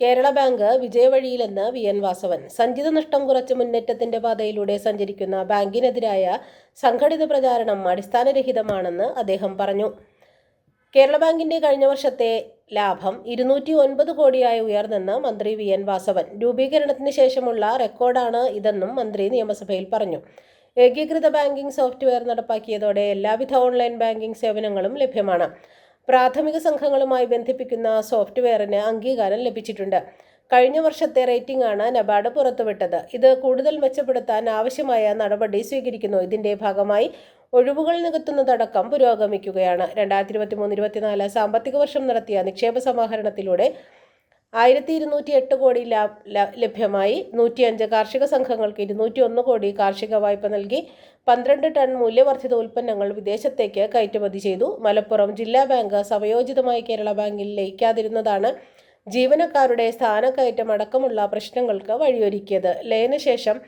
Kerala bank വിജയവഴിയിലെന്ന് V. N. Vasavan. സഞ്ചിത നഷ്ടം കുറച്ച് മുന്നേറ്റത്തിന്റെ പാതയിലൂടെ സഞ്ചരിക്കുന്ന ബാങ്കിനെതിരായ സംഘടിത പ്രചാരണം അടിസ്ഥാനരഹിതമാണെന്ന് അദ്ദേഹം പറഞ്ഞു. കേരള ബാങ്കിന്റെ കഴിഞ്ഞ വർഷത്തെ ലാഭം ഇരുന്നൂറ്റി ഒൻപത് കോടിയായി ഉയർന്നെന്ന് മന്ത്രി വി. എൻ. വാസവൻ. രൂപീകരണത്തിന് ശേഷമുള്ള റെക്കോർഡാണ് ഇതെന്നും മന്ത്രി നിയമസഭയിൽ പറഞ്ഞു. ഏകീകൃത ബാങ്കിംഗ് സോഫ്റ്റ്വെയർ നടപ്പാക്കിയതോടെ എല്ലാവിധ ഓൺലൈൻ ബാങ്കിംഗ് സേവനങ്ങളും ലഭ്യമാണ്. പ്രാഥമിക സംഘങ്ങളുമായി ബന്ധിപ്പിക്കുന്ന സോഫ്റ്റ്വെയറിന് അംഗീകാരം ലഭിച്ചിട്ടുണ്ട്. കഴിഞ്ഞ വർഷത്തെ റേറ്റിംഗ് ആണ് നബാർഡ് പുറത്തുവിട്ടത്. ഇത് കൂടുതൽ മെച്ചപ്പെടുത്താൻ ആവശ്യമായ നടപടി സ്വീകരിക്കുന്നു. ഇതിന്റെ ഭാഗമായി ഒഴിവുകൾ നികത്തുന്നതടക്കം പുരോഗമിക്കുകയാണ്. രണ്ടായിരത്തി ഇരുപത്തി മൂന്ന് ഇരുപത്തിനാല് സാമ്പത്തിക വർഷം നടത്തിയ നിക്ഷേപ സമാഹരണത്തിലൂടെ ആയിരത്തി ഇരുന്നൂറ്റി എട്ട് കോടി ലഭ്യമായി. നൂറ്റിയഞ്ച് കാർഷിക സംഘങ്ങൾക്ക് ഇരുന്നൂറ്റി ഒന്ന് കോടി കാർഷിക വായ്പ നൽകി. പന്ത്രണ്ട് ടൺ മൂല്യവർദ്ധിത ഉൽപ്പന്നങ്ങൾ വിദേശത്തേക്ക് കയറ്റുമതി ചെയ്തു. മലപ്പുറം ജില്ലാ ബാങ്ക് സമയോചിതമായി കേരള ബാങ്കിൽ ലയിക്കാതിരുന്നതാണ് ജീവനക്കാരുടെ സ്ഥാനക്കയറ്റം അടക്കമുള്ള പ്രശ്നങ്ങൾക്ക് വഴിയൊരുക്കിയത്. ലയനശേഷം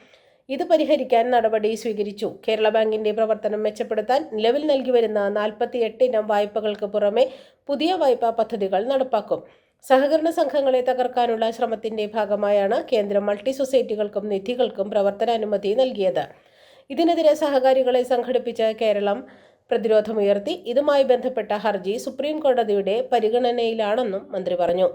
ഇത് പരിഹരിക്കാൻ നടപടി സ്വീകരിച്ചു. കേരള ബാങ്കിന്റെ പ്രവർത്തനം മെച്ചപ്പെടുത്താൻ നിലവിൽ നൽകി വരുന്ന നാൽപ്പത്തി എട്ട് ഇനം വായ്പകൾക്ക് പുറമെ പുതിയ വായ്പാ പദ്ധതികൾ നടപ്പാക്കും. സഹകരണ സംഘങ്ങളെ തകർക്കാനുള്ള ശ്രമത്തിന്റെ ഭാഗമായാണ് കേന്ദ്രം മൾട്ടി സൊസൈറ്റികൾക്കും നിധികൾക്കും പ്രവർത്തനാനുമതി നൽകിയത്. ഇതിനെതിരെ സഹകാരികളെ സംഘടിപ്പിച്ച കേരളം പ്രതിരോധമുയർത്തി ഇതുമായി ബന്ധപ്പെട്ട ഹർജി സുപ്രീം കോടതിയുടെ പരിഗണനയിലാണെന്നും മന്ത്രി പറഞ്ഞു.